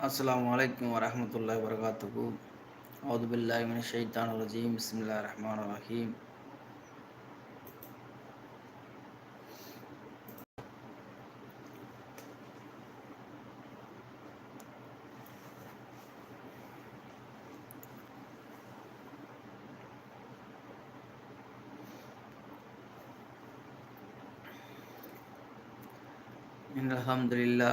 அஸ்ஸலாமு அலைக்கும் வரஹ்மத்துல்லாஹி வரகாத்துகு அவுது பில்லாஹி மின ஷைத்தான் ரஜீம் பிஸ்மில்லா ரஹ்மான் ரஹீம் إن الحمد لله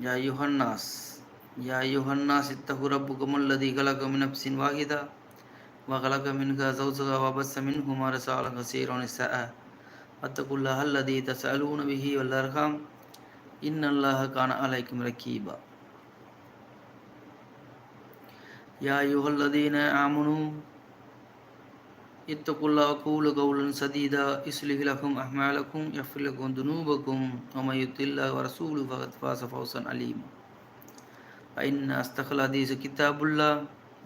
يا أيها الناس يا أيها الناس اتقوا ربكم الذي خلق من نفس واحدة وخلق منها زوجها وبث منهما رسالا كثيرا ونساء واتقوا الله الذي تسألون به والأرحام إن الله كان عليكم رقيبا يا أيها الذين آمنوا اتقوا الله وقولوا قولا سديدا يصلح لكم أعمالكم يغفر لكم ذنوبكم ومن يطع الله ورسوله فقد فاز فوزا عليما فإن أصدق الحديث كتاب الله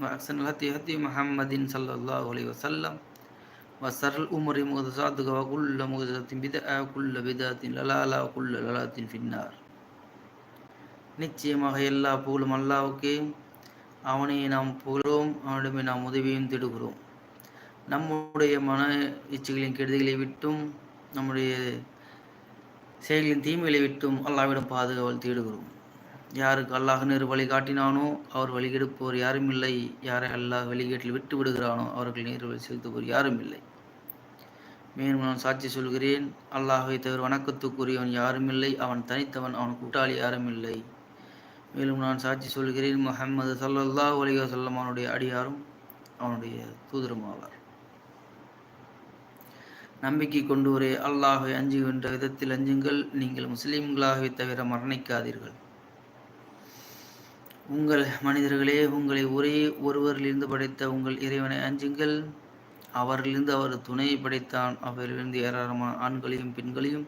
وأحسن الهدي هدي محمد صلى الله عليه وسلم وشر الأمور محدثاتها وكل محدثة بدعة وكل بدعة ضلالة وكل ضلالة في النار நிச்சயமாக எல்லா புகழும் அல்லாவுக்கே அவனை நாம் புகழோம் அவனிடமே நாம் உதவியும் தேடுகிறோம் நம்முடைய மன இச்சைகளின் கெடுதிகளை விட்டும் நம்முடைய செயல்களின் தீமைகளை விட்டும் அல்லாவிடம் பாதுகாவல் தேடுகிறோம். யாருக்கு அல்லாஹ் நேரு வழி காட்டினானோ அவர் வழிகெடுப்போர் யாரும் இல்லை. யாரை அல்லாஹ் வழிகேட்டில் விட்டு விடுகிறானோ அவர்கள் நேரு வழி செலுத்துவோர் யாரும் இல்லை. மேலும் நான் சாட்சி சொல்கிறேன் அல்லாஹை தவிர வணக்கத்துக்குரியவன் யாரும் இல்லை. அவன் தனித்தவன் அவன் கூட்டாளி யாரும் இல்லை. மேலும் நான் சாட்சி சொல்கிறேன் முஹம்மது சல்லல்லாஹ் அலைஹி வஸல்லம் அவனுடைய அடியாரும் அவனுடைய தூதரும் ஆவார் நம்பிக்கை கொண்டு ஒரே அல்லாஹை அஞ்சுகின்ற விதத்தில் அஞ்சுங்கள். நீங்கள் முஸ்லீம்களாகவே தவிர மரணிக்காதீர்கள். உங்கள் மனிதர்களே உங்களை ஒரே ஒருவரிலிருந்து படைத்த உங்கள் இறைவனை அஞ்சுங்கள். அவரிலிருந்து அவர் துணையை படைத்தான். அவரிலிருந்து ஏராளமான ஆண்களையும் பெண்களையும்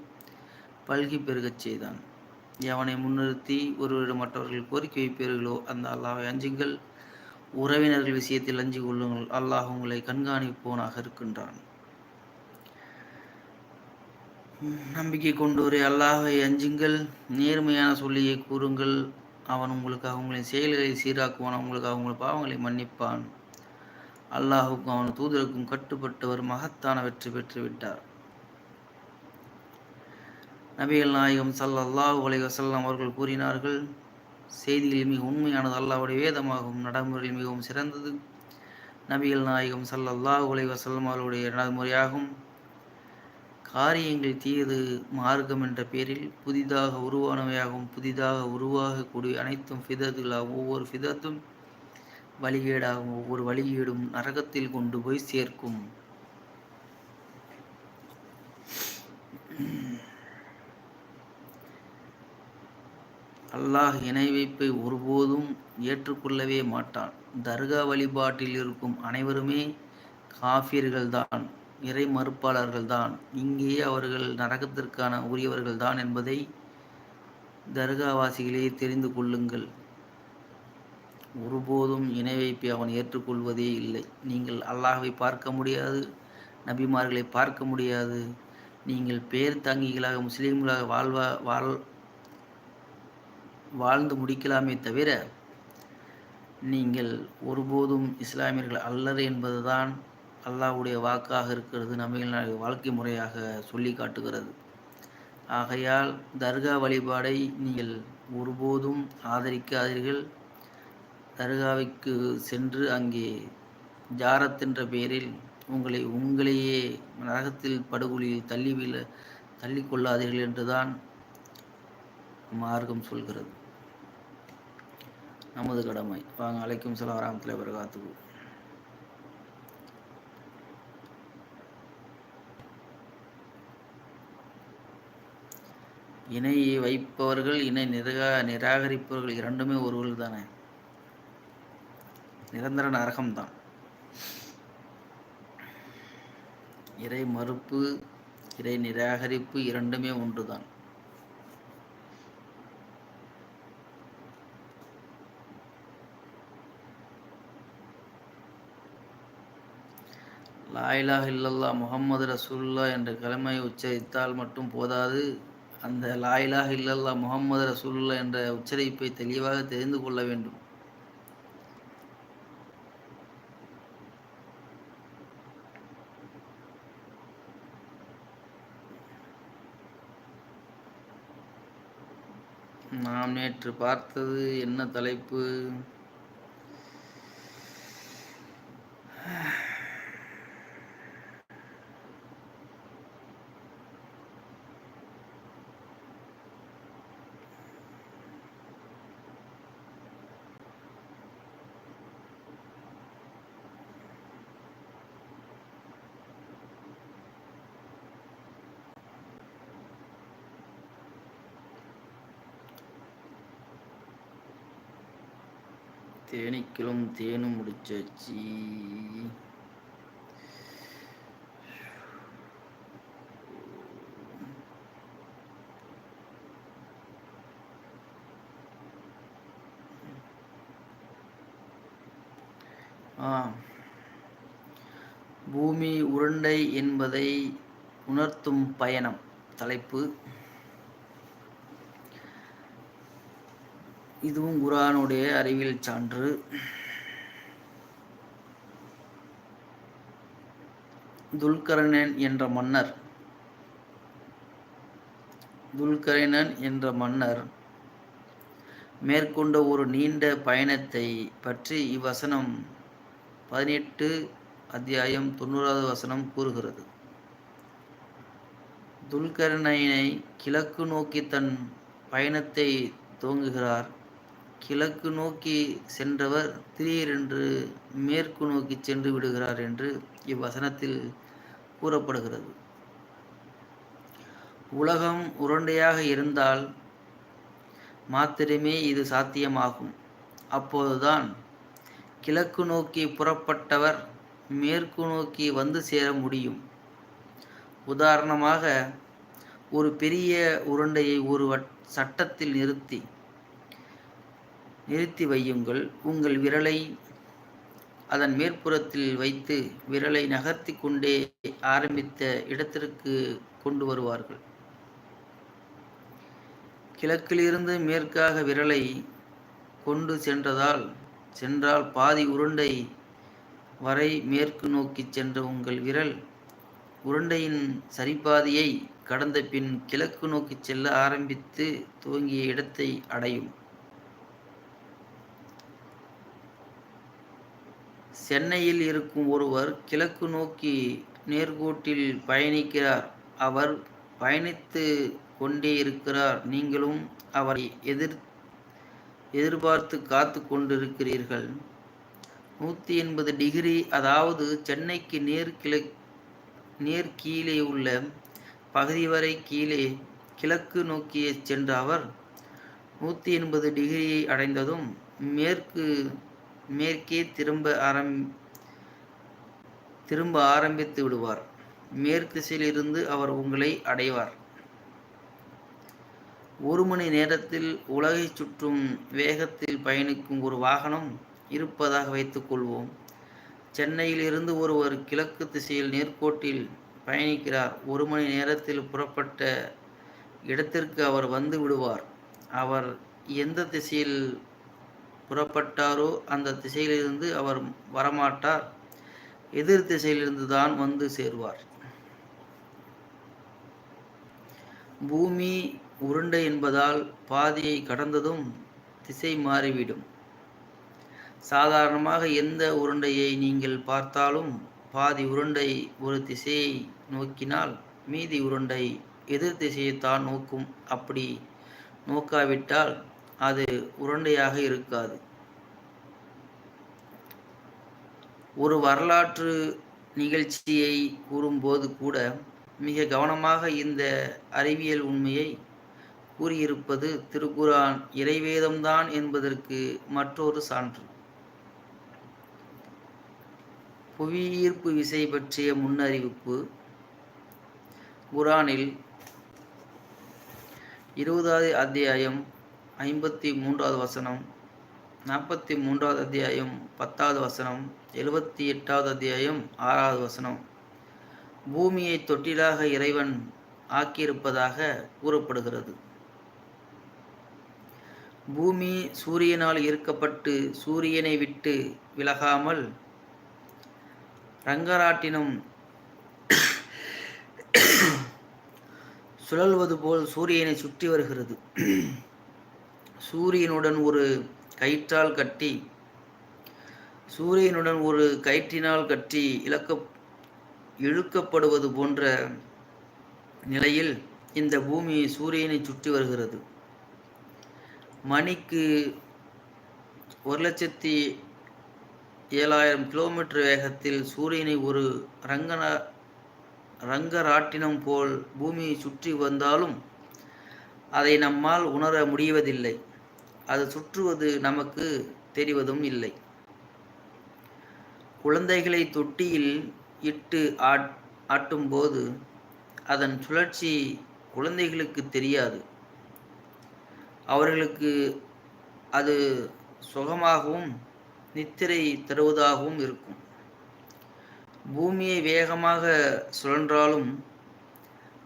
பல்கி பெருகச் செய்தான். எவனை முன்னிறுத்தி ஒருவரிடம் மற்றவர்கள் கோரிக்கை வைப்பீர்களோ அந்த அல்லாவை அஞ்சுங்கள். உறவினர்கள் விஷயத்தில் அஞ்சு கொள்ளுங்கள் அல்லாஹ் உங்களை கண்காணிப்போனாக இருக்கின்றான். நம்பிக்கை கொண்டோரே அல்லாஹை அஞ்சுங்கள் நேர்மையான சொல்லியை கூறுங்கள். அவன் உங்களுக்காக உங்களின் செயல்களை சீராக்குவான் உங்களுக்கு அவங்கள பாவங்களை மன்னிப்பான். அல்லாஹுக்கும் அவன் தூதருக்கும் கட்டுப்பட்டவர் மகத்தான வெற்றி பெற்று விட்டார் நபிகள் நாயகம் சல்லல்லாஹு அலைஹி வசல்லாம் அவர்கள் கூறினார்கள் செய்தியில் மிக உண்மையானது அல்லாவுடைய வேதமாகவும் நடைமுறையில் மிகவும் சிறந்தது. நபிகள் நாயகம் சல்லல்லாஹு உலக வசல்லம் அவர்களுடைய நடைமுறையாகும். காரியங்கள் தீயது மார்க்கம் என்ற பெயரில் புதிதாக உருவானவையாகவும் புதிதாக உருவாகக்கூடிய அனைத்தும் ஃபிதத்துகளாகும் ஒவ்வொரு ஃபிதத்தும் வழிகேடாகும் ஒவ்வொரு வழிகேடும் நரகத்தில் கொண்டு போய் சேர்க்கும். அல்லாஹ் இணை வைப்பை ஒருபோதும் ஏற்றுக்கொள்ளவே மாட்டான். தர்கா வழிபாட்டில் இருக்கும் அனைவருமே காஃபியர்கள்தான் இறை மறுப்பாளர்கள்தான். இங்கேயே அவர்கள் நரகத்திற்கான உரியவர்கள்தான் என்பதை தர்காவாசிகளே தெரிந்து கொள்ளுங்கள். ஒருபோதும் இணை வைப்பை அவன் ஏற்றுக்கொள்வதே இல்லை. நீங்கள் அல்லாஹை பார்க்க முடியாது நபிமார்களை பார்க்க முடியாது. நீங்கள் பேர் தாங்கிகளாக முஸ்லீம்களாக வாழ்வா வாழ் வாழ்ந்து முடிக்கலாமே தவிர நீங்கள் ஒருபோதும் இஸ்லாமியர்கள் அல்லர் என்பதுதான் அல்லாஹ்வுடைய வாக்காக இருக்கிறது நபிகள் வாழ்க்கை முறையாக சொல்லி காட்டுகிறது. ஆகையால் தர்கா வழிபாடை நீங்கள் ஒருபோதும் ஆதரிக்காதீர்கள். தர்காவிற்கு சென்று அங்கே ஜாரத் என்ற பெயரில் உங்களை உங்களையே நரகத்தில் படுகொலியில் தள்ளிவிட தள்ளிக்கொள்ளாதீர்கள் என்றுதான் மார்க்கம் சொல்கிறது. நமது கடமை. வாங்க அழைக்கும் சில வராமத்தில் வரகாத்துக்கு இணையை வைப்பவர்கள் இணை நிரகா நிராகரிப்பவர்கள் இரண்டுமே ஒருவர்கள் தானே? நிரந்தர நரகம்தான் இறை மறுப்பு இறை நிராகரிப்பு இரண்டுமே ஒன்றுதான் லாயிலாக இல்லல்லா முகமது ரசூல்லா என்ற கலமையை உச்சரித்தால் மட்டும் போதாது. அந்த லாயிலாக இல்லல்லா முகமது ரசூல்லா என்ற உச்சரிப்பை தெளிவாக தெரிந்து கொள்ள வேண்டும். நாம் நேற்று பார்த்தது என்ன தலைப்பு? தேனீக்களும் தேனும் முடிச்சாச்சு. பூமி உருண்டை என்பதை உணர்த்தும் பயணம் தலைப்பு. இதுவும் குரானுடைய அறிவியல் சான்று. துல்கரணன் என்ற மன்னர். துல்கரணன் என்ற மன்னர் மேற்கொண்ட ஒரு நீண்ட பயணத்தை பற்றி இவ்வசனம் பதினெட்டு அத்தியாயம் தொண்ணூறாவது வசனம் கூறுகிறது. துல்கரணையை கிழக்கு நோக்கி தன் பயணத்தை துவங்குகிறார். கிழக்கு நோக்கி சென்றவர் திடீரென்று மேற்கு நோக்கி சென்று விடுகிறார் என்று இவ்வசனத்தில் கூறப்படுகிறது. உலகம் உருண்டையாக இருந்தால் மாத்திரமே இது சாத்தியமாகும். அப்போதுதான் கிழக்கு நோக்கி புறப்பட்டவர் மேற்கு நோக்கி வந்து சேர முடியும். உதாரணமாக ஒரு பெரிய உருண்டையை ஒரு சட்டத்தில் நிறுத்தி நிறுத்தி வையுங்கள். உங்கள் விரலை அதன் மேற்புறத்தில் வைத்து விரலை நகர்த்தி கொண்டே ஆரம்பித்த இடத்திற்கு கொண்டு வருவார்கள். கிழக்கிலிருந்து மேற்காக விரலை கொண்டு சென்றதால் சென்றால் பாதி உருண்டை வரை மேற்கு நோக்கி சென்ற உங்கள் விரல் உருண்டையின் சரிபாதியை கடந்த பின் கிழக்கு நோக்கி செல்ல ஆரம்பித்து துவங்கிய இடத்தை அடையும். சென்னையில் இருக்கும் ஒருவர் கிழக்கு நோக்கி நேர்கோட்டில் பயணிக்கிறார். அவர் பயணித்து கொண்டே இருக்கிறார். நீங்களும் அவரை எதிர் எதிர்பார்த்து காத்து கொண்டிருக்கிறீர்கள். நூற்றி எண்பது டிகிரி அதாவது சென்னைக்கு நேர் கிழ நேர் கீழே உள்ள பகுதி வரை கீழே கிழக்கு நோக்கியே சென்ற அவர் நூற்றி எண்பது டிகிரியை அடைந்ததும் மேற்கு மேற்கே திரும்ப ஆரம் திரும்ப ஆரம்பித்து விடுவார். மேற்கிசையிலிருந்து அவர் உங்களை அடைவார். ஒரு மணி நேரத்தில் உலகை சுற்றும் வேகத்தில் பயணிக்கும் ஒரு வாகனம் இருப்பதாக வைத்துக்கொள்வோம் சென்னையில் இருந்து ஒருவர் கிழக்கு திசையில் நேர்கோட்டில் பயணிக்கிறார். ஒரு மணி நேரத்தில் புறப்பட்ட இடத்திற்கு அவர் வந்து விடுவார். அவர் எந்த திசையில் புறப்பட்டாரோ அந்த திசையிலிருந்து அவர் வரமாட்டார். எதிர் திசையிலிருந்து தான் வந்து சேர்வார். பூமி உருண்டை என்பதால் பாதியை கடந்ததும் திசை மாறிவிடும். சாதாரணமாக எந்த உருண்டையை நீங்கள் பார்த்தாலும் பாதி உருண்டை ஒரு திசையை நோக்கினால் மீதி உருண்டை எதிர் திசையை தான் நோக்கும். அப்படி நோக்காவிட்டால் அது உருண்டையாக இருக்காது. ஒரு வரலாற்று நிகழ்ச்சியை கூறும்போது கூட மிக கவனமாக இந்த அறிவியல் உண்மையை கூறியிருப்பது திருக்குரான் இறைவேதம்தான் என்பதற்கு மற்றொரு சான்று. புவியீர்ப்பு விசை பற்றிய முன்னறிவிப்பு. குரானில் இருபதாவது அத்தியாயம் ஐம்பத்தி மூன்றாவது வசனம் நாற்பத்தி மூன்றாவது அத்தியாயம் பத்தாவது வசனம் எழுபத்தி எட்டாவது அத்தியாயம் ஆறாவது வசனம். பூமியை தொட்டிலாக இறைவன் ஆக்கியிருப்பதாக கூறப்படுகிறது. பூமி சூரியனால் ஈர்க்கப்பட்டு சூரியனை விட்டு விலகாமல் ரங்கராட்டினம் சுழல்வது போல் சூரியனை சுற்றி வருகிறது. சூரியனுடன் ஒரு கயிற்றால் கட்டி சூரியனுடன் ஒரு கயிற்றினால் கட்டி இழக்க இழுக்கப்படுவது போன்ற நிலையில் இந்த பூமி சூரியனை சுற்றி வருகிறது. மணிக்கு ஒரு லட்சத்தி ஏழாயிரம் கிலோமீட்டர் வேகத்தில் சூரியனை ஒரு ரங்கன ரங்கராட்டினம் போல் பூமியை சுற்றி வந்தாலும் அதை நம்மால் உணர முடிவதில்லை. அது சுற்றுவது நமக்கு தெரிவதும் இல்லை. குழந்தைகளை தொட்டியில் இட்டு ஆட் ஆட்டும்போது அதன் சுழற்சி குழந்தைகளுக்கு தெரியாது. அவர்களுக்கு அது சுகமாகவும் நித்திரை தருவதாகவும் இருக்கும். பூமியை வேகமாக சுழன்றாலும்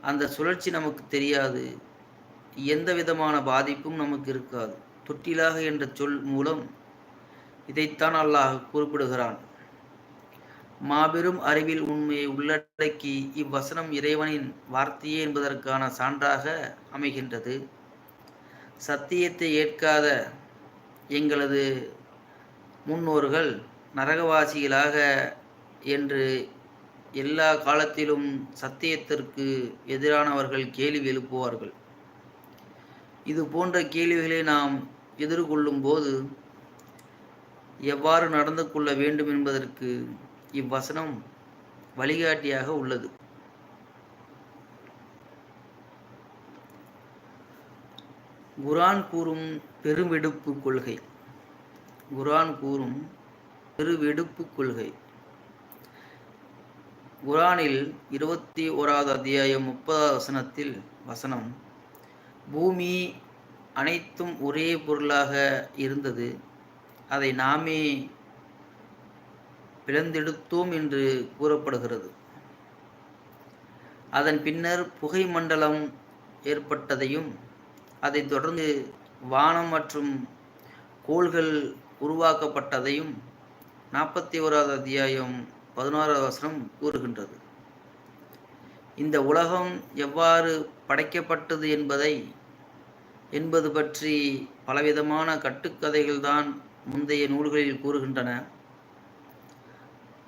அந்த சுழற்சி நமக்கு தெரியாது. எந்த விதமான பாதிப்பும் நமக்கு இருக்காது. தொட்டிலாக என்ற சொல் மூலம் இதைத்தான் அல்லாஹ் குறிப்பிடுகிறான். மாபெரும் அறிவில் உண்மையை உள்ளடக்கி இவ்வசனம் இறைவனின் வார்த்தையே என்பதற்கான சான்றாக அமைகின்றது. சத்தியத்தை ஏற்காத எங்களது முன்னோர்கள் நரகவாசிகளாக என்று எல்லா காலத்திலும் சத்தியத்திற்கு எதிரானவர்கள் கேள்வி எழுப்புவார்கள். இது போன்ற கேள்விகளை நாம் எதிர்கொள்ளும் போது எவ்வாறு நடந்து கொள்ள வேண்டும் என்பதற்கு இவ்வசனம் வழிகாட்டியாக உள்ளது. குரான் கூறும் பெருவெடுப்பு கொள்கை. குரான் கூறும் பெருவெடுப்பு கொள்கை. குரானில் இருபத்தி ஓராவது அத்தியாயம் முப்பதாவது வசனத்தில் வசனம் பூமி அனைத்தும் ஒரே பொருளாக இருந்தது. அதை நாமே பிளந்தெடுத்தோம் என்று கூறப்படுகிறது. அதன் பின்னர் புகை மண்டலம் ஏற்பட்டதையும் அதைத் தொடர்ந்து வானம் மற்றும் கோள்கள் உருவாக்கப்பட்டதையும் நாற்பத்தி ஓராவது அத்தியாயம் பதினோராவது வசனம் கூறுகின்றது. இந்த உலகம் எவ்வாறு படைக்கப்பட்டது என்பதை என்பது பற்றி பலவிதமான கட்டுக்கதைகள்தான் முந்தைய நூல்களில் கூறுகின்றன.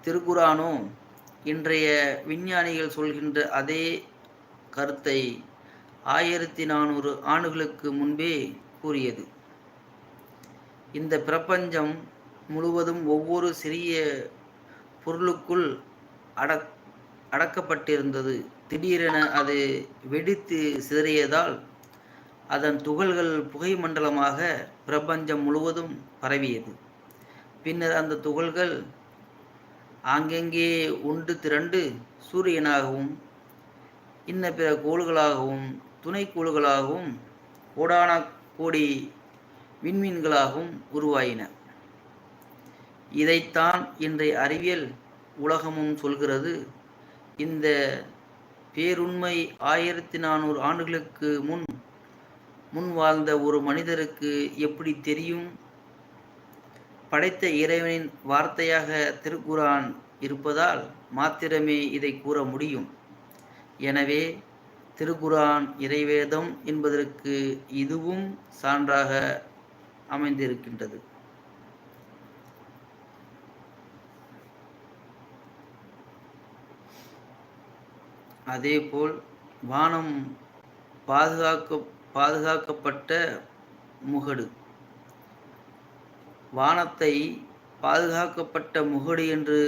திருக்குரானோ இன்றைய விஞ்ஞானிகள் சொல்கின்ற அதே கருத்தை ஆயிரத்தி நானூறு ஆண்டுகளுக்கு முன்பே கூறியது. இந்த பிரபஞ்சம் முழுவதும் ஒவ்வொரு சிறிய பொருளுக்குள் அடக் அடக்கப்பட்டிருந்தது. திடீரென அது வெடித்து சிதறியதால் அதன் துகள்கள் புகை மண்டலமாக பிரபஞ்சம் முழுவதும் பரவியது. பின்னர் அந்த துகள்கள் ஆங்கெங்கே ஒன்று திரண்டு சூரியனாகவும் இன்ன பிற கோள்களாகவும் துணைக்கோள்களாகவும் கோடான கோடி விண்மீன்களாகவும் உருவாயின. இதைத்தான் இன்றைய அறிவியல் உலகமும் சொல்கிறது. இந்த பேருண்மை ஆயிரத்தி நானூறு ஆண்டுகளுக்கு முன் முன் வாழ்ந்த ஒரு மனிதருக்கு எப்படி தெரியும்? படைத்த இறைவனின் வார்த்தையாக திருக்குரான் இருப்பதால் மாத்திரமே இதை கூற முடியும். எனவே திருக்குரான் இறைவேதம் என்பதற்கு இதுவும் சான்றாக அமைந்திருக்கின்றது. அதேபோல் வானம் பாதுகாக்க பாதுகாக்கப்பட்ட முகடு. வானத்தை பாதுகாக்கப்பட்ட முகடு என்று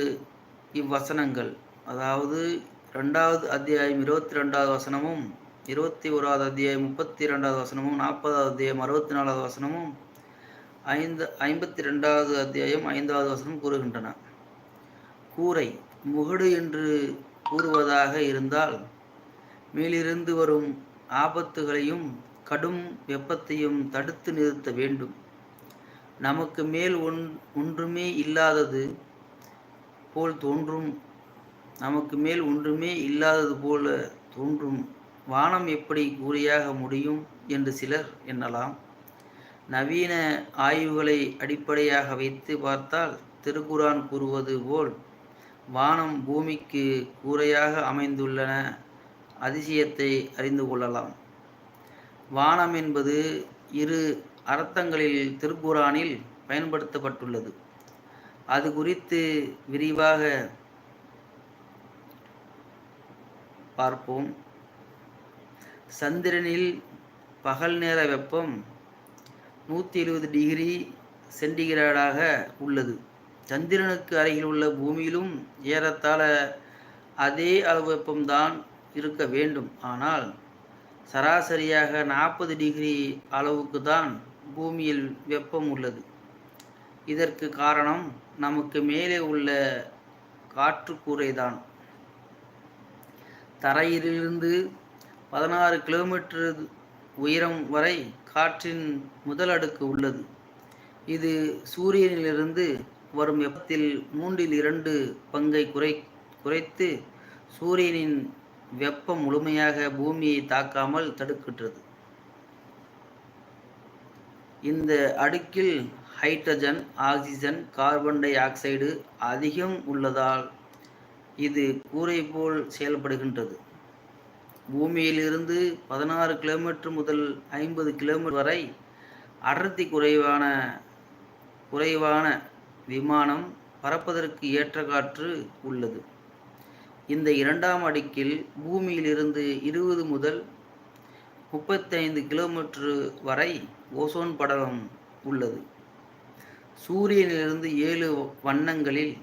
இவ்வசனங்கள் அதாவது ரெண்டாவது அத்தியாயம் இருபத்தி ரெண்டாவது வசனமும் இருபத்தி ஓராவது அத்தியாயம் முப்பத்தி ரெண்டாவது வசனமும் நாற்பதாவது அத்தியாயம் அறுபத்தி நாலாவது வசனமும் ஐந்து ஐம்பத்தி ரெண்டாவது அத்தியாயம் ஐந்தாவது வசனம் கூறுகின்றன. கூரை முகடு என்று கூறுவதாக இருந்தால் மேலிருந்து வரும் ஆபத்துகளையும் கடும் வெப்பத்தையும் தடுத்து நிறுத்த வேண்டும். நமக்கு மேல் ஒன் ஒன்றுமே இல்லாதது போல் தோன்றும். நமக்கு மேல் ஒன்றுமே இல்லாதது போல தோன்றும். வானம் எப்படி கூறியாக முடியும் என்று சிலர் எண்ணலாம். நவீன ஆய்வுகளை அடிப்படையாக வைத்து பார்த்தால் திருக்குரான் கூறுவது போல் வானம் பூமிக்கு கூரையாக அமைந்துள்ளன. அதிசயத்தை அறிந்து கொள்ளலாம். வானம் என்பது இரு அர்த்தங்களில் திருக்குரானில் பயன்படுத்தப்பட்டுள்ளது. அது குறித்து விரிவாக பார்ப்போம். சந்திரனில் பகல் நேர வெப்பம் நூற்றி எழுபது டிகிரி சென்டிகிரேடாக உள்ளது. சந்திரனுக்கு அருகில் உள்ள பூமியிலும் ஏறத்தாழ அதே அளவு வெப்பம்தான் இருக்க வேண்டும். ஆனால் சராசரியாக நாற்பது டிகிரி அளவுக்கு தான் பூமியில் வெப்பம் உள்ளது. இதற்கு காரணம் நமக்கு மேலே உள்ள காற்றுக்கூரைதான். தரையிலிருந்து பதினாறு கிலோமீட்டர் உயரம் வரை காற்றின் முதல் அடுக்கு உள்ளது. இது சூரியனிலிருந்து வரும் வெப்பத்தில் மூன்றில் இரண்டு பங்கை குறை குறைத்து சூரியனின் வெப்பம் முழுமையாக பூமியை தாக்காமல் தடுக்கின்றது. இந்த அடுக்கில் hydrogen oxygen carbon dioxide அதிகம் உள்ளதால் இது கூரை போல் செயல்படுகின்றது. பூமியிலிருந்து பதினாறு கிலோமீட்டர் முதல் ஐம்பது கிலோமீட்டர் வரை அடர்த்தி குறைவான குறைவான விமானம் பறப்பதற்கு ஏற்ற காற்று உள்ளது. இந்த இரண்டாம் அடுக்கில் பூமியிலிருந்து இருபது முதல் முப்பத்தைந்து கிலோமீட்டர் வரை ஓசோன் படலம் உள்ளது. சூரியனிலிருந்து ஏழு வண்ணங்களில்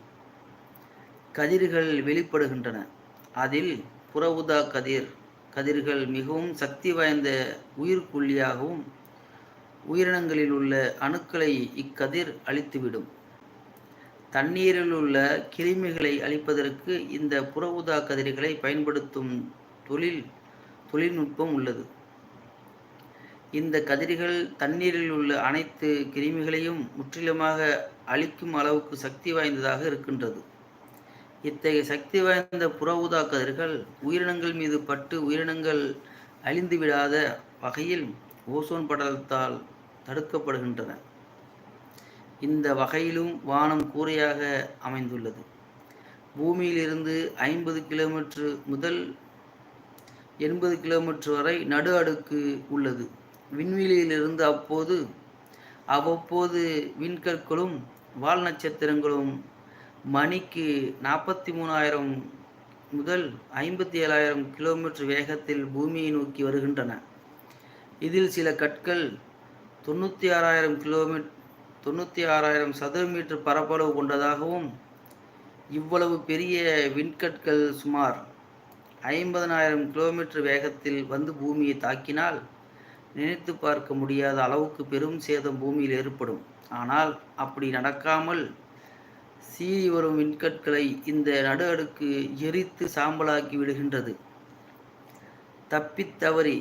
கதிர்கள் வெளிப்படுகின்றன. அதில் புறவுதா கதிர் கதிர்கள் மிகவும் சக்தி வாய்ந்த உயிர்கொல்லியாகவும் உயிரினங்களில் உள்ள அணுக்களை இக்கதிர் அழித்துவிடும். தண்ணீரில் உள்ள கிருமிகளை அழிப்பதற்கு இந்த புற ஊதா கதிர்களை பயன்படுத்தும் தொழில் தொழில்நுட்பம் உள்ளது. இந்த கதிர்கள் தண்ணீரில் உள்ள அனைத்து கிருமிகளையும் முற்றிலுமாக அழிக்கும் அளவுக்கு சக்தி வாய்ந்ததாக இருக்கின்றது. இத்தகைய சக்தி வாய்ந்த புற ஊதா கதிர்கள் உயிரினங்கள் மீது பட்டு உயிரினங்கள் அழிந்துவிடாத வகையில் ஓசோன் படலத்தால் தடுக்கப்படுகின்றன. இந்த வகையிலும் வானம் கூரையாக அமைந்துள்ளது. பூமியிலிருந்து ஐம்பது கிலோமீட்டர் முதல் எண்பது கிலோமீட்டர் வரை நடு அடுக்கு உள்ளது. விண்வெளியிலிருந்து அப்போது அவ்வப்போது விண்கற்களும் வால் நட்சத்திரங்களும் மணிக்கு நாற்பத்தி மூணாயிரம் முதல் ஐம்பத்தி ஏழாயிரம் கிலோமீட்டர் வேகத்தில் பூமியை நோக்கி வருகின்றன. இதில் சில கற்கள் தொண்ணூற்றி ஆறாயிரம் கிலோமீட்டர் தொண்ணூற்றி ஆறாயிரம் சதுர மீட்டர் பரப்பளவு கொண்டதாகவும் இவ்வளவு பெரிய விண்கற்கள் சுமார் ஐம்பதனாயிரம் கிலோமீட்டர் வேகத்தில் வந்து பூமியை தாக்கினால் நினைத்து பார்க்க முடியாத அளவுக்கு பெரும் சேதம் பூமியில் ஏற்படும். ஆனால் அப்படி நடக்காமல் சீறி வரும் விண்கற்களை இந்த நடு அடுக்கு எரித்து சாம்பலாக்கி விடுகின்றது. தப்பித்தவறி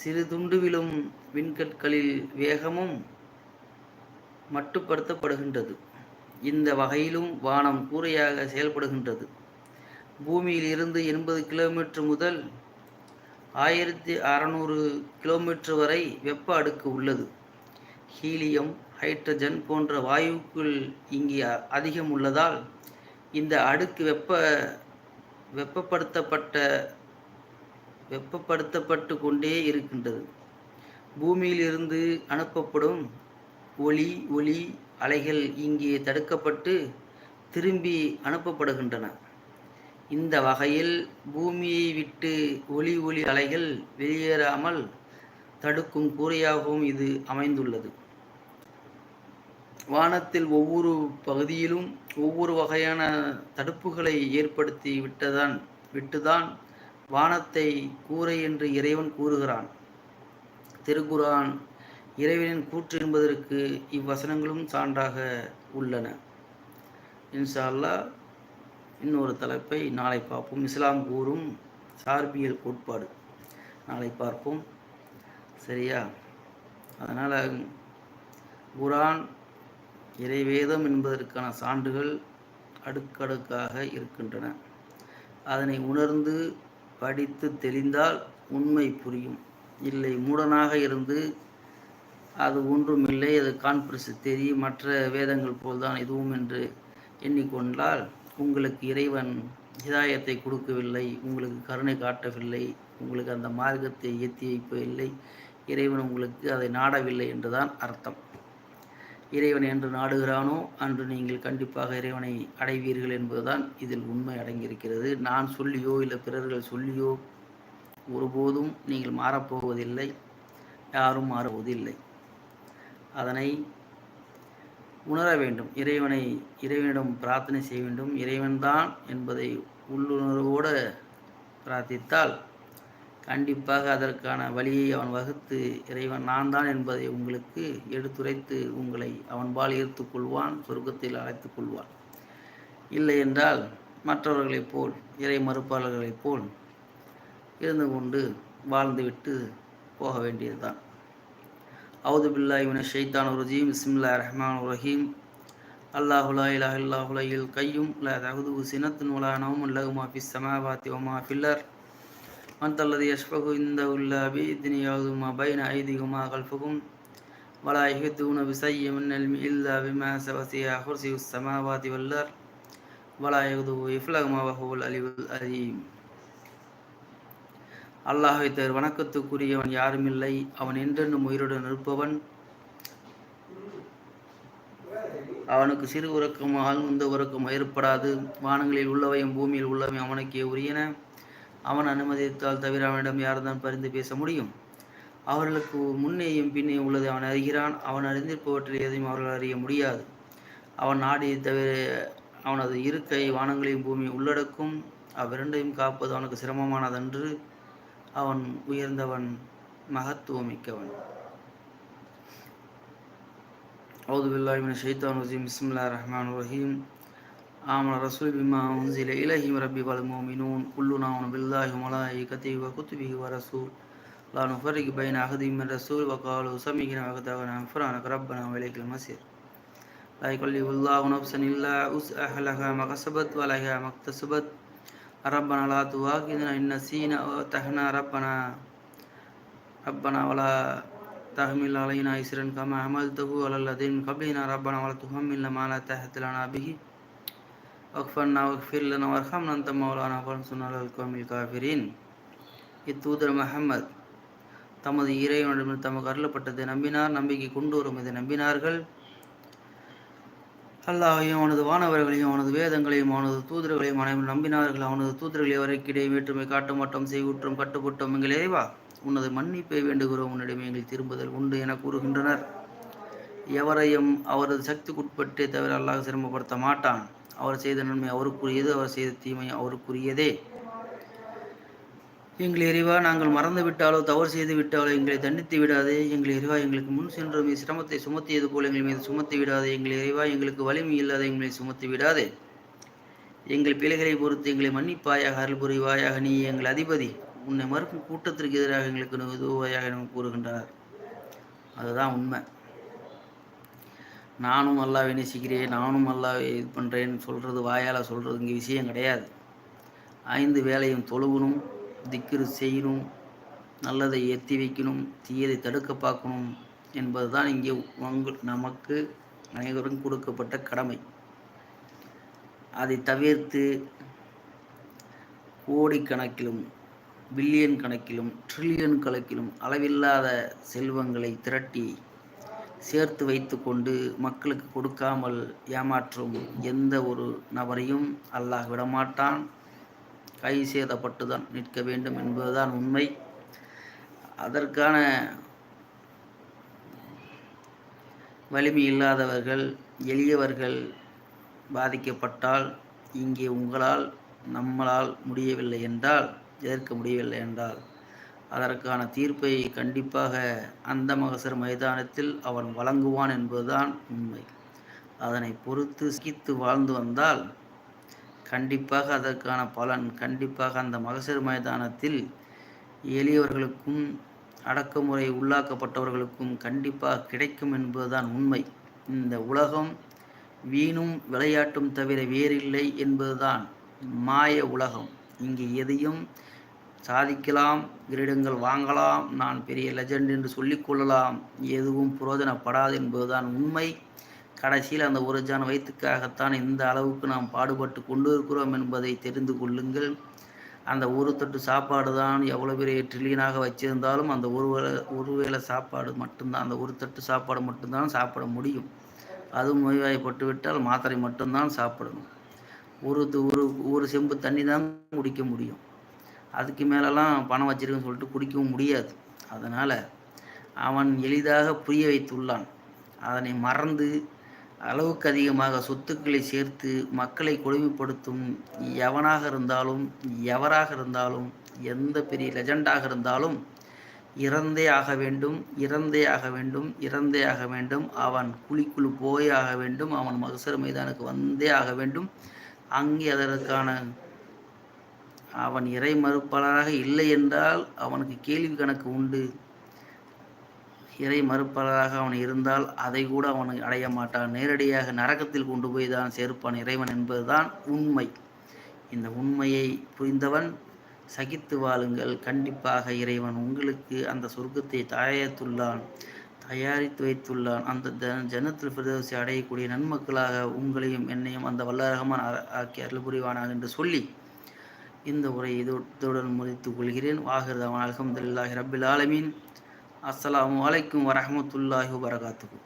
சிறு துண்டு விழும் விண்கற்களில் வேகமும் மட்டுப்படுத்தப்படுகின்றது. இந்த வகையிலும் வானம் கூரையாக செயல்படுகின்றது. பூமியிலிருந்து எண்பது கிலோமீட்டர் முதல் ஆயிரத்தி அறநூறு கிலோமீட்டர் வரை வெப்ப அடுக்கு உள்ளது. ஹீலியம் ஹைட்ரஜன் போன்ற வாயுக்கள் இங்கே அதிகம் உள்ளதால் இந்த அடுக்கு வெப்ப வெப்பப்படுத்தப்பட்ட வெப்பப்படுத்தப்பட்டு கொண்டே இருக்கின்றது. பூமியிலிருந்து அனுப்பப்படும் ஒளி ஒளி அலைகள் இங்கே தடுக்கப்பட்டு திரும்பி அனுப்பப்படுகின்றன. இந்த வகையில் பூமியை விட்டு ஒளி ஒளி அலைகள் வெளியேறாமல் தடுக்கும் கூரையாகவும் இது அமைந்துள்ளது. வானத்தில் ஒவ்வொரு பகுதியிலும் ஒவ்வொரு வகையான தடுப்புகளை ஏற்படுத்தி விட்டதான் விட்டுதான் வானத்தை கூரை என்று இறைவன் கூறுகிறான். திருக்குரான் இறைவனின் கூற்று என்பதற்கு இவ்வசனங்களும் சான்றாக உள்ளன. இன்ஷா அல்லாஹ் இன்னொரு தலைப்பை நாளை பார்ப்போம். இஸ்லாம் கூறும் சார்பியல் கோட்பாடு. நாளை பார்ப்போம். சரியா? அதனால் குரான் இறைவேதம் என்பதற்கான சான்றுகள் அடுக்கடுக்காக இருக்கின்றன. அதனை உணர்ந்து படித்து தெளிந்தால் உண்மை புரியும். இல்லை மூடனாக இருந்து அது ஒன்றுமில்லை அது கான்பிரஸ் தெரியும். மற்ற வேதங்கள் போல்தான் இதுவும் என்று எண்ணிக்கொண்டால் உங்களுக்கு இறைவன் ஹிதாயத்தை கொடுக்கவில்லை உங்களுக்கு கருணை காட்டவில்லை உங்களுக்கு அந்த மார்க்கத்தை ஏற்றி வைப்பதில்லை இறைவன் உங்களுக்கு அதை நாடவில்லை என்றுதான் அர்த்தம். இறைவன் என்று நாடுகிறானோ அன்று நீங்கள் கண்டிப்பாக இறைவனை அடைவீர்கள் என்பதுதான் இதில் உண்மை அடங்கியிருக்கிறது. நான் சொல்லியோ இல்லை பிறர்கள் சொல்லியோ ஒருபோதும் நீங்கள் மாறப்போவதில்லை யாரும் மாறுவதில்லை அதனை உணர வேண்டும். இறைவனை இறைவனிடம் பிரார்த்தனை செய்ய வேண்டும். இறைவன்தான் என்பதை உள்ளுணர்வோடு பிரார்த்தித்தால் கண்டிப்பாக அதற்கான வழியை அவன் வகுத்து இறைவன் நான் தான் என்பதை உங்களுக்கு எடுத்துரைத்து உங்களை அவன்பால் ஈர்த்து கொள்வான் சொர்க்கத்தில் அழைத்து கொள்வான். இல்லை என்றால் மற்றவர்களைப் போல் இறை மறுப்பாளர்களைப் போல் இருந்து கொண்டு வாழ்ந்துவிட்டு போக வேண்டியதுதான். அவுது பில்லாஹி மின ஷைத்தான் ரஜீம் பிஸ்மில்லா ரஹ்மான் ரஹீம் அல்லாஹுலா இலாஹ் இல்லாஹுலையில் கையும் லா தகுது சினத்துன் உலா நவமும் லகுமா ஃபிஸ் சமாவாத்தி ஒமா ஃபில்லர் من الذي يشفع عنده إلا بإذنه يعلم ما بين أيديهم وما خلفهم ولا يحيطون بشيء من العلم إلا بما وسع كرسيه السماوات والأرض ولا يغدو يفلغ ما وهو العلي العظيم அல்லாஹை தர் வணக்கத்துக்குரியவன் யாருமில்லை. அவன் என்றென்னும் உயிருடன் இருப்பவன். அவனுக்கு சிறு உறக்கம் ஆழ்ந்த உறக்கம் ஏற்படாது. வானங்களில் உள்ளவையும் பூமியில் உள்ளவையும் அவனுக்கே உரியன. அவன் அனுமதித்தால் தவிர அவனிடம் யார்தான் பரிந்து பேச முடியும்? அவர்களுக்கு முன்னேயும் பின்னே உள்ளதை அவன் அறிகிறான். அவன் அறிந்திருப்பவற்றில் எதையும் அவர்கள் அறிய முடியாது. அவன் நாடி தவிர அவனது இருக்கை வானங்களையும் பூமி உள்ளடக்கும். அவ்விரண்டையும் காப்பது அவனுக்கு சிரமமானதன்று. அவன் உயர்ந்தவன் மகத்துவமிக்கவன் أعوذ بالله من الشيطان الرجيم بسم الله الرحمن الرحيم آمن الرسول بما أنزل إليه من ربه والمؤمنون كلنا آمن بالله وملائكته وكتبه ورسول لا نفرق بين أحد من رسول وقالوا سمعنا وأطعنا غفرانك ربنا وإليك المصير لا يكلف الله نفسا إلا وسعها لها ما كسبت ولها ما اكتسبت ربنا لا تواخذنا إن نسينا أو أطعنا ربنا ربنا ولا تحمل علينا إسرا كما عملته على الذين من قبلنا ربنا ولا تحملنا ما لا طاقة لنا به அக்ஃபர்னா வக்ஃபிர் லனா வர்ஹம் நந்த மௌலானா ஃபன்சுனால் அல்கோமில் காஃபிரின் இத்தூதர் மஹம்மத் தமது இறைவனிடம் தமக்கு அருளப்பட்டதை நம்பினார் நம்பிக்கை கொண்டு வரும் இதை நம்பினார்கள் அல்லாஹையும் அவனது வானவர்களையும் அவனது வேதங்களையும் அவனது தூதர்களையும் அனைவரும் நம்பினார்கள். அவனது தூதர்களை வரைக்கிடையே வேற்றுமை காட்ட செய்வுற்றம் கட்டுப்பட்டோம் எங்கள் இறைவா உனது மன்னிப்பை வேண்டுகிறோம். உன்னிடமே எங்கள் திரும்புதல் உண்டு என கூறுகின்றனர். எவரையும் அவரது சக்திக்குட்பட்டே தவிர அல்லாஹ் சிரமப்படுத்த மாட்டான். அவர் செய்த நன்மை அவருக்குரியது அவர் செய்த தீமை அவருக்குரியதே. எங்களை எறிவா நாங்கள் மறந்து விட்டாலோ தவறு செய்து விட்டாலோ எங்களை தண்டித்து விடாதே. எங்கள் எறிவா எங்களுக்கு முன் சென்று மீது சிரமத்தை சுமத்தியது போல் எங்கள் மீது சுமத்தி விடாதே. எங்களை எறிவா எங்களுக்கு வலிமை இல்லாத எங்களை சுமத்தி விடாதே. எங்கள் பிழைகளை பொறுத்து எங்களை மன்னிப்பாயாக அருள் புரிவாயாக நீ எங்கள் அதிபதி. உன்னை மறுக்கும் கூட்டத்திற்கு எதிராக எங்களுக்கு உதவுவாயாக கூறுகின்றனர் அதுதான் உண்மை. நானும் அல்லாவை நேசிக்கிறேன் நானும் அல்லாவை இது பண்ணுறேன்னு சொல்கிறது வாயால் சொல்கிறது இங்கே விஷயம் கிடையாது. ஐந்து வேலையும் தொழுகணும் திக்கிரு செய்யணும் நல்லதை ஏற்றி வைக்கணும் தீயதை தடுக்க பார்க்கணும் என்பது தான் இங்கே உங்கள் நமக்கு அனைவரும் கொடுக்கப்பட்ட கடமை. அதை தவிர்த்து கோடிக்கணக்கிலும் பில்லியன் கணக்கிலும் ட்ரில்லியன் கணக்கிலும் அளவில்லாத செல்வங்களை திரட்டி சேர்த்து வைத்து கொண்டு மக்களுக்கு கொடுக்காமல் ஏமாற்றும் எந்த ஒரு நபரையும் அல்லாஹ் விடமாட்டான். கை சேதப்பட்டு தான் நிற்க வேண்டும் என்பதுதான் உண்மை. அதற்கான வலிமை இல்லாதவர்கள் எளியவர்கள் பாதிக்கப்பட்டால் இங்கே உங்களால் நம்மளால் முடியவில்லை என்றால் எதிர்க்க முடியவில்லை என்றால் அதற்கான தீர்ப்பை கண்டிப்பாக அந்த மகசர் மைதானத்தில் அவன் வழங்குவான் என்பதுதான் உண்மை. அதனை பொறுத்து சிக்கித்து வாழ்ந்து வந்தால் கண்டிப்பாக அதற்கான பலன் கண்டிப்பாக அந்த மகசர் மைதானத்தில் எளியவர்களுக்கும் அடக்குமுறை உள்ளாக்கப்பட்டவர்களுக்கும் கண்டிப்பாக கிடைக்கும் என்பதுதான் உண்மை. இந்த உலகம் வீணும் விளையாட்டும் தவிர வேறில்லை என்பதுதான் மாய உலகம். இங்கு எதையும் சாதிக்கலாம் கிரீடங்கள் வாங்கலாம் நான் பெரிய லெஜண்ட் என்று சொல்லிக்கொள்ளலாம் எதுவும் புரோஜனப்படாது என்பதுதான் உண்மை. கடைசியில் அந்த ஒரு ஜான வயிற்றுக்காகத்தான் இந்த அளவுக்கு நாம் பாடுபட்டு கொண்டு இருக்கிறோம் என்பதை தெரிந்து கொள்ளுங்கள். அந்த ஒரு தட்டு சாப்பாடு தான் எவ்வளோ பெரிய ட்ரில்லியனாக வச்சிருந்தாலும் அந்த ஒரு வேளை ஒரு வேளை சாப்பாடு மட்டும்தான் அந்த ஒரு தட்டு சாப்பாடு மட்டும்தான் சாப்பிட முடியும். அதுவும் நோய்வாய்ப்பட்டு விட்டால் மாத்திரை மட்டும்தான் சாப்பிடணும். ஒரு ஒரு ஒரு செம்பு தண்ணி தான் குடிக்க முடியும். அதுக்கு மேலெல்லாம் பணம் வச்சிருக்கேன்னு சொல்லிட்டு குடிக்கவும் முடியாது. அதனால் அவன் எளிதாக புரிய வைத்துள்ளான். அதனை மறந்து அளவுக்கு அதிகமாக சொத்துக்களை சேர்த்து மக்களை கொடுமைப்படுத்தும் எவனாக இருந்தாலும் எவராக இருந்தாலும் எந்த பெரிய லெஜண்டாக இருந்தாலும் இறந்தே ஆக வேண்டும் இறந்தே ஆக வேண்டும் இறந்தே ஆக வேண்டும் அவன் குழிக்குழு போய் ஆக வேண்டும் அவன் மகசர் மைதானுக்கு வந்தே ஆக வேண்டும். அங்கே அதற்கான அவன் இறை மறுப்பாளராக இல்லை என்றால் அவனுக்கு கேள்வி கணக்கு உண்டு. இறை மறுப்பாளராக அவன் இருந்தால் அதை கூட அவன் அடைய மாட்டான். நேரடியாக நரகத்தில் கொண்டு போய் தான் சேர்ப்பான் இறைவன் என்பதுதான் உண்மை. இந்த உண்மையை புரிந்தவன் சகித்து வாழுங்கள். கண்டிப்பாக இறைவன் உங்களுக்கு அந்த சொர்க்கத்தை தயாரித்துள்ளான். தயாரித்து வைத்துள்ளான். அந்த ஜனத்தில் பிரதோசி அடையக்கூடிய நன்மக்களாக உங்களையும் என்னையும் அந்த வல்லரகமான ஆக்கி அருள் புரிவானாக என்று சொல்லி இந்த உரை இதுடன் முடித்துக் கொள்கிறேன். வாகிருதவன் அலமதுல்லாஹி ரபில் ஆலமீன். அஸ்லாம் வலைக்கம் வரமத்துல்லாஹி வரகாத்துக்கும்